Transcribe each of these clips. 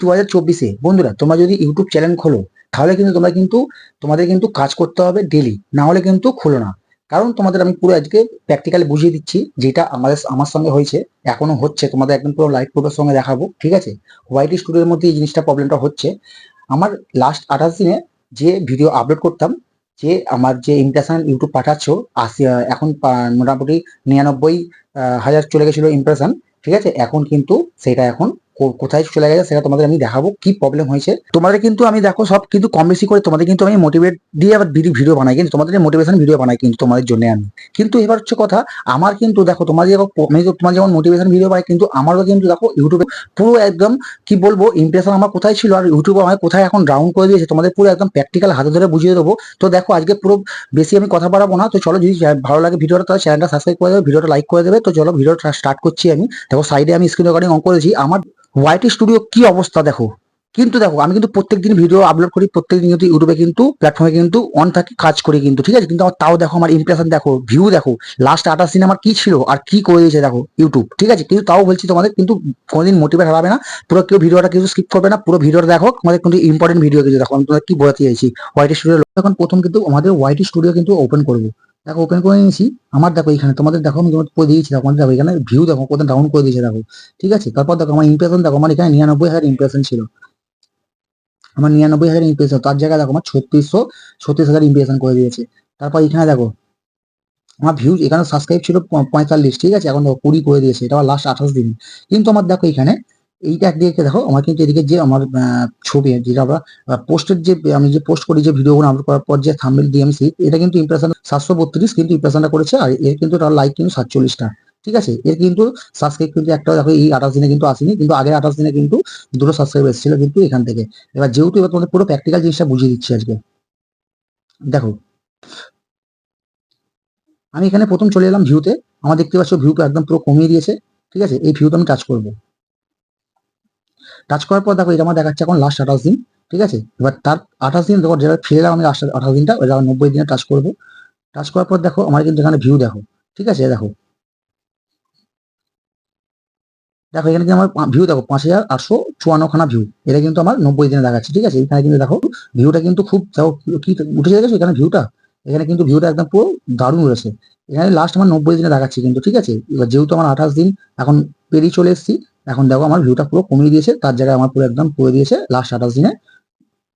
দু হাজার চব্বিশে। বন্ধুরা, তোমরা যদি ইউটিউব চ্যানেল খোলো, তাহলে কিন্তু তোমরা কিন্তু, তোমাদের কিন্তু কাজ করতে হবে ডেলি না হলে কিন্তু খোলো না। কারণ তোমাদের আমি পুরো আজকে প্র্যাকটিক্যালি বুঝিয়ে দিচ্ছি, যেটা আমাদের, আমার সঙ্গে হয়েছে, এখনও হচ্ছে, তোমাদের একদম পুরো লাইভ প্রুফের সঙ্গে দেখাবো, ঠিক আছে? হোয়াইট স্টুডিওর মধ্যে এই জিনিসটা প্রবলেমটা হচ্ছে, আমার লাস্ট আঠাশ দিনে যে ভিডিও আপলোড করতাম, যে আমার যে ইমপ্রেশন ইউটিউব পাঠাচ্ছ, আশি এখন মোটামুটি নিরানব্বই হাজার চলে গেছিল ইমপ্রেশন ঠিক আছে? এখন কিন্তু সেটা এখন কোথায় চলে গেছে সেটা তোমাদের আমি দেখাবো, কি প্রবলেম হয়েছে। তোমাদের কিন্তু আমি দেখো সব কিন্তু কম বেশি করে তোমাদের কিন্তু আমি মোটিভেট দিয়ে আবার ভিডিও বানাই, কিন্তু তোমাদের মোটিভেশন ভিডিও বানাই কিন্তু তোমাদের জন্য আমি। কিন্তু এবার হচ্ছে কথা, আমার কিন্তু দেখো তোমার আমি তোমার যেমন মোটিভেশন ভিডিও বানাই, কিন্তু আমারও কিন্তু দেখো ইউটিউবে পুরো একদম কি বলব ইমপ্রেশন আমার কোথায় ছিল আর ইউটিউবে আমার কোথায় এখন ডাউন করে দিয়েছে, তোমাদের পুরো একদম প্র্যাকটিক্যাল হাতে ধরে বুঝিয়ে দেবো। তো দেখো আজকে পুরো বেশি আমি কথা বাড়াবো না, তো চলো যদি ভালো লাগে ভিডিওটা তাহলে চ্যানেলটা সাবস্ক্রাইব করে দেবে ভিডিওটা লাইক করে দেবে, তো চলো ভিডিওটা স্টার্ট করছি আমি। দেখো সাইডে আমি স্ক্রিন রেকর্ডিং অন করেছি, আমার ওয়াইটি স্টুডিও কি অবস্থা দেখো? কিন্তু দেখো, আমি কিন্তু প্রত্যেকদিন ভিডিও আপলোড করি, প্রত্যেকদিন কিন্তু ইউটিউবে কিন্তু প্ল্যাটফর্মে কিন্তু অন থাকি, কাজ করি কিন্তু, ঠিক আছে? কিন্তু আমার তাও দেখো, আমার ইমপ্রেশন দেখো ভিউ দেখো লাস্ট আঠাশ দিন আমার কি ছিল আর কি করে দিয়েছে দেখো ইউটিউব ঠিক আছে? কিন্তু তাও বলছি তোমাদের, কিন্তু কোনোদিন মোটিভেট হারাবে না, পুরো কেউ ভিডিওটা কিছু স্কিপ করবে না, পুরো ভিডিওটা দেখো আমাদের কিন্তু ইম্পর্টেন্ট ভিডিও কিছু দেখো, আমি তোমাদের কি বোঝাতে চাইছি? ওয়াইটি স্টুডিও এখন প্রথম কিন্তু আমাদের ওয়াইটি স্টুডিও কিন্তু ওপেন করব। দেখো ওপেন করে নিয়েছি আমার দেখো এখানে, তোমাদের দেখো, আমি করে দিয়েছি, দেখো দেখো, এখানে ভিউ দেখো কোথায় ডাউন করে দিয়েছে দেখো, ঠিক আছে? তারপর দেখো, আমার ইমপ্রেশন দেখো, আমার এখানে নিরানব্বই হাজার ইমপ্রেশন ছিল। আমার নিরানব্বই হাজার ইমপ্রেশন তার জায়গায় দেখো, আমার ছত্রিশশো ছত্রিশ হাজার ইমপ্রেশন করে দিয়েছে। তারপর এখানে দেখো, আমার ভিউজ এখানে সাবস্ক্রাইব ছিল পঁয়তাল্লিশ, ঠিক আছে? এখন দেখো কুড়ি করে দিয়েছে, এটা লাস্ট আঠাশ দিন। কিন্তু আমার দেখো এখানে এইটা একদিকে দেখো, আমার কিন্তু এদিকে যে আমার ছবি, যেটা আমরা পোস্টের যে, আমি যে পোস্ট করি যে ভিডিওগুলো আপলোড করার পর যে থাম্বেল ডিএমসি এটা কিন্তু ইমপ্রেশন সাতশো বত্রিশ কিন্তু ইমপ্রেশনটা করেছে, আর এর কিন্তু তার লাইক কিন্তু সাতচল্লিশটা, ঠিক আছে? এর কিন্তু সাবস্ক্রাইব কিন্তু একটা, দেখো, এই আঠাশ দিনে কিন্তু আসেনি, কিন্তু আগের আঠাশ দিনে কিন্তু দুটো সাবস্ক্রাইব এসেছিল কিন্তু এখান থেকে। এবার যেহেতু এবার তোমাদের পুরো প্র্যাকটিক্যাল জিনিসটা বুঝিয়ে দিচ্ছি আজকে। দেখো, আমি এখানে প্রথম চলে এলাম ভিউতে আমার দেখতে পাচ্ছ ভিউটা একদম পুরো কমিয়ে দিয়েছে, ঠিক আছে? এই ভিউটা আমি টাচ করব। টাচ করার পর দেখো, এটা আমার দেখাচ্ছে এখন লাস্ট আঠাশ দিন, ঠিক আছে? এবার তার আঠাশ দিন দেখো যেটা ফিরে আমি লাস্ট আঠাশ দিনটা, ওই নব্বই দিনে টাচ করব। টাচ করার পর দেখো, আমার কিন্তু এখানে ভিউ দেখো, ঠিক আছে? দেখো। দেখো, এখানে কিন্তু আমার ভিউ দেখো, পাঁচ হাজার আটশো চুয়ান্নখানা ভিউ এটা কিন্তু আমার নব্বই দিনে দেখাচ্ছে, ঠিক আছে? এখানে কিন্তু দেখো ভিউটা কিন্তু খুব, দেখো, কি উঠে গেছে এখানে ভিউটা এখানে কিন্তু ভিউটা একদম পুরো দারুণ রয়েছে। এখানে লাস্ট আমার নব্বই দিনে দেখাচ্ছি কিন্তু, ঠিক আছে? এবার যেহেতু আমার আঠাশ দিন এখন পেরিয়ে চলে এসেছি, এখন দেখো আমার ভিউটা পুরো কমিয়ে দিয়েছে, তার জায়গায় আমার পুরো একদম করে দিয়েছে লাস্ট আঠাশ দিনে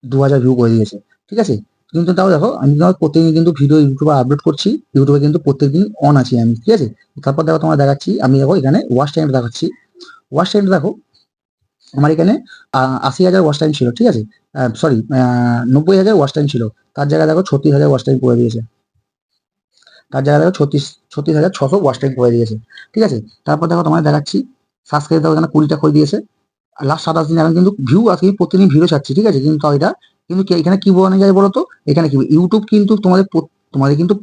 দু হাজার ভিউ করে দিয়েছে, ঠিক আছে? কিন্তু তাও দেখো, আমি তোমার প্রত্যেকদিন কিন্তু ভিডিও ইউটিউবে আপলোড করছি, ইউটিউবে কিন্তু প্রত্যেকদিন অন আছি আমি, ঠিক আছে? তারপর দেখো তোমার দেখাচ্ছি, আমি দেখো এখানে ওয়াচ টাইম দেখাচ্ছি। ওয়াচ টাইম দেখো আমার এখানে আশি হাজার ওয়াচ টাইম ছিল, ঠিক আছে? সরি নব্বই হাজার ওয়াচ টাইম ছিল। তার জায়গায় দেখো ছত্রিশ হাজার ওয়াচ টাইম করে দিয়েছে। তার জায়গায় দেখো ছত্রিশ ছত্রিশ হাজার ছশো ওয়াচ টাইম করে দিয়েছে। ঠিক আছে? তারপর দেখো তোমার দেখাচ্ছি। সাবস্ক্রাইব দেখো এখানে কুড়িটা করে দিয়েছে। লাস্ট সাতাশ দিন এখন কিন্তু ভিউ আজকে প্রতিদিন ভিডিও ছাড়ছি, ঠিক আছে? কিন্তু এটা, কিন্তু এখানে কি বলা যায় বলো তো এখানে কি ইউটিউব কিন্তু তোমাদের তোমাদের কিন্তু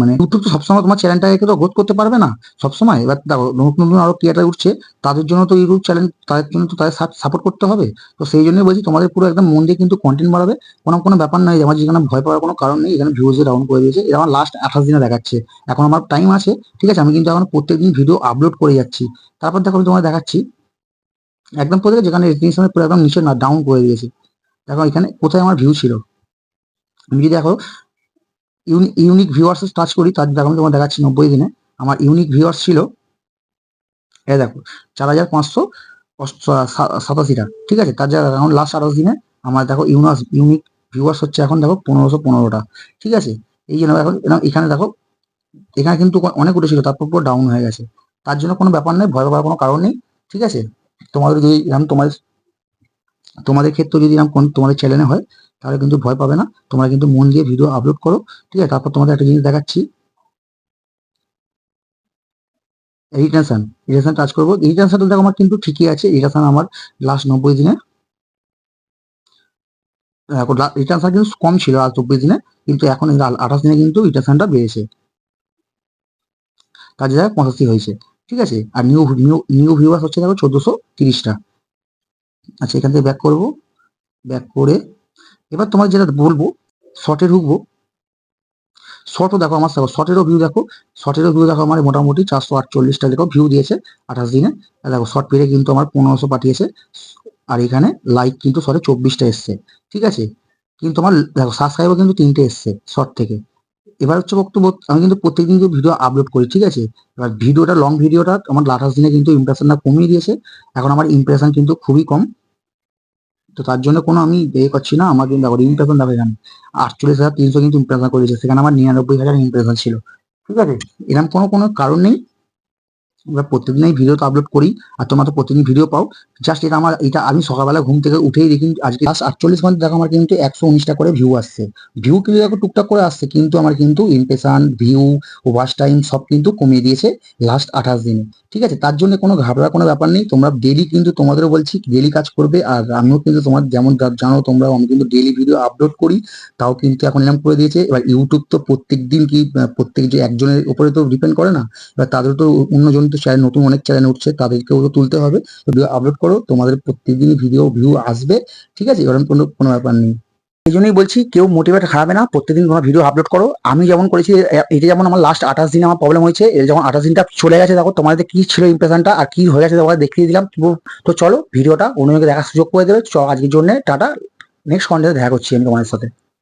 মানে ইউটিউব তো সবসময় তোমার চ্যানেলটাকে তো গ্রোথ করতে পারবে না সবসময়। এবার দেখো, নতুন নতুন আরও ক্রিয়েটার উঠছে, তাদের জন্য তো ইউটিউব চ্যানেল তাদের জন্য তো তাদের সাপোর্ট করতে হবে। তো সেই জন্যই বলছি, তোমাদের পুরো একদম মন দিয়ে কিন্তু কন্টেন্ট বাড়াবে। কোনো কোনো ব্যাপার নাই, আমার যেখানে ভয় পাওয়ার কোনো কারণ নেই, এখানে ভিউজ ডাউন করে দিয়েছে। এটা আমার লাস্ট আঠাশ দিনে দেখাচ্ছে। এখন আমার টাইম আছে, ঠিক আছে? আমি কিন্তু এখন প্রত্যেকদিন ভিডিও আপলোড করে যাচ্ছি। তারপর দেখো, আমি দেখাচ্ছি। একদম প্রত্যেক যেখানে সময় পুরো একদম নিচে না ডাউন করে দিয়েছে। দেখো, এখানে কোথায় আমার ভিউ ছিল? আমি যদি দেখো ইউনিক ভিউয়ার্স টাচ করি, তার দেখো তোমার দেখাচ্ছি নব্বই দিনে, আমার ইউনিক ভিউয়ার্স ছিল, এ দেখো, চার হাজার পাঁচশো সাতাশিটা ঠিক আছে? তার জায়গায় এখন লাস্ট আঠাশ দিনে, আমার দেখো ইউনাস ইউনিক ভিউয়ার্স হচ্ছে এখন দেখো পনেরোশো পনেরোটা ঠিক আছে? এই জন্য এখন এখানে দেখো, এখানে কিন্তু অনেক উঠেছিল তারপর পুরো ডাউন হয়ে গেছে। তার জন্য কোনো ব্যাপার নেই, ভয় পাওয়ার কোনো কারণ নেই, ঠিক আছে? তোমাদের যদি এরকম তোমাদের তোমাদের ক্ষেত্রে যদি এরকম তোমাদের চ্যানেলে হয়, তাহলে কিন্তু ভয় পাবে না। তোমরা কিন্তু মন দিয়ে ভিডিও আপলোড করো, ঠিক আছে? তারপর তোমাদের একটা জিনিস দেখাচ্ছি। রিটেনশন রিটেনশন টাচ করব। রিটেনশন দেখো আমার কিন্তু ঠিকই আছে। রিটেনশন আমার লাস্ট নব্বই দিনে। রিটেনশন কিন্তু কম ছিল আর চব্বিশ দিনে, কিন্তু এখন আঠাশ দিনে কিন্তু রিটেনশনটা বেড়েছে। তার জায়গায় পঁচাশি হয়েছে, ঠিক আছে? আর নিউ নিউ নিউ ভিউয়ার্স হচ্ছে দেখো চোদ্দশো তিরিশটা। আচ্ছা এখান থেকে ব্যাক করব। ব্যাক করে এবার তোমার যেটা বলব শর্টে ঢুকবো। শর্টও দেখো আমার শর্টেরও ভিউ দেখো। শর্টেরও ভিউ দেখো আমার মোটামুটি চারশো আটচল্লিশটা দেখো ভিউ দিয়েছে আঠাশ দিনে। দেখো শর্ট পেরে কিন্তু আমার পনেরোশো পাঠিয়েছে। আর এখানে লাইক কিন্তু সরে চব্বিশটা এসছে। ঠিক আছে? কিন্তু আমার দেখো সাবস্ক্রাইবার কিন্তু তিনটে এসছে শর্ট থেকে। এবার হচ্ছে বক্তব্য, আমি কিন্তু প্রত্যেকদিন কিন্তু ভিডিও আপলোড করি, ঠিক আছে? এবার ভিডিওটা লং ভিডিওটা আমার লাটাস দিনে কিন্তু ইমপ্রেশনটা কমিয়ে দিয়েছে। এখন আমার ইমপ্রেশন কিন্তু খুবই কম। তো তার জন্য কোনো আমি ইয়ে করছি না, আমার কিন্তু দেখো ইমপ্রেশন দেখো এখানে। আটচল্লিশ হাজার তিনশো কিন্তু ইমপ্রেশন করেছে, সেখানে আমার নিরানব্বই হাজার ইমপ্রেশন ছিল। ঠিক আছে? এরকম কোনো কোনো কারণ নেই। আমরা প্রত্যেকদিন এই ভিডিও তো আপলোড করি, আর তোমরা তো প্রতিদিন ভিডিও পাও। জাস্ট এটা আমার, এটা আমি সকালবেলা ঘুম থেকে উঠেই দেখি, আজকে লাস্ট আটচল্লিশ ঘণ্টা দেখো আমার কিন্তু একশো উনিশটা করে ভিউ আসছে। ভিউ কিন্তু দেখো টুকটাক করে আসছে, কিন্তু আমার কিন্তু ইমপ্রেশন ভিউ ওয়াচ টাইম সব কিন্তু কমিয়ে দিয়েছে লাস্ট আঠাশ দিনে। ঠিক আছে? তার জন্য কোনো ঘাবড়ার কোনো ব্যাপার নেই, তোমরা ডেলি কিন্তু তোমাদেরও বলছি ডেলি কাজ করবে, আর আমিও কিন্তু তোমার যেমন জানো তোমরা আমি কিন্তু ডেলি ভিডিও আপলোড করি, তাও কিন্তু এখন এরকম করে দিয়েছে। এবার ইউটিউব তো প্রত্যেক দিন কি প্রত্যেক যে একজনের উপরে তো ডিপেন্ড করে না, এবার তাদের তো অন্যজন তো চ্যানেল নতুন অনেক চ্যানেল উঠছে, তাদেরকেও তুলতে হবে। ভিডিও আপলোড করো, তোমাদের প্রত্যেকদিনই ভিডিও ভিউ আসবে, ঠিক আছে? এরকম কোনো কোনো ব্যাপার নেই। এই জন্যই বলছি, কেউ মোটিভেট হারাবে না, প্রত্যেকদিন তোমার ভিডিও আপলোড করো। আমি যেমন করেছি এটা যেমন আমার লাস্ট আঠাশ দিন আমার প্রবলেম হয়েছে এর যখন আঠাশ দিনটা চলে গেছে, দেখো তোমাদের কি ছিল ইমপ্রেশনটা আর কি হয়ে গেছে, তোমাদের দেখিয়ে দিলাম। তো- তো চলো ভিডিওটা অন্যকে দেখার সুযোগ করে দেবে। চ আজকের জন্য, টাটা। নেক্সট কন্টেন্টে দেখা করছি আমি তোমাদের সাথে।